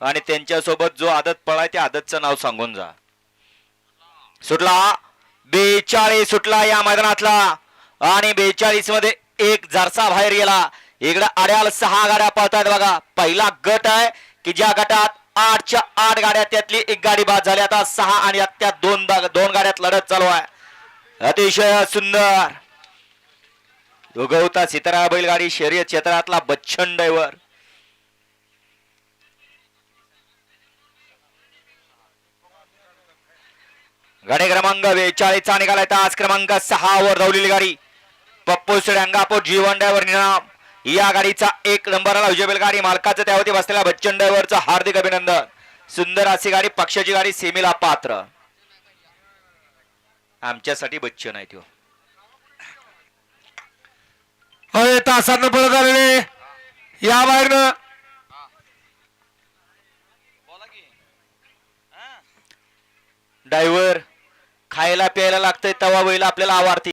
आणि त्यांच्यासोबत जो आदत पळाय त्या आदतचं नाव सांगून जा. सुटला. बेचाळीस सुटला या मैदानातला. आणि बेचाळीसमध्ये एक जरसा बाहेर गेला. इकडे आड्याल सहा गाड्या पळतायत बघा. पहिला गट आहे की ज्या गटात आठच्या आठ गाड्या त्यातली एक गाडी बाद झाली. आता सहा आणि त्या दोन दोन गाड्यात लढत चालू आहे. अतिशय सुंदर. उगवता सितारा बैलगाडी शर्यत क्षेत्रातला बच्छन ड्रायव्हर गाडी क्रमांक बेचाळीसचा निघालाय तास क्रमांक सहा वर धावलेली गाडी. पप्पू अंगापूर जीवन ड्रायव्हर निनाम या गाडीचा एक नंबरला विजय बैलगाडी मालकाचं त्यावरती बसलेल्या बच्चन ड्रायव्हरचं हार्दिक अभिनंदन. सुंदर अशी गाडी पक्षाची गाडी सेमीला पात्र. आमच्यासाठी बच्चन आहे तो अरे तासांना पळत आलेले. या बाहेरनं. डायव्हर खायला प्यायला लागतंय तवा बैल आपल्याला आवारते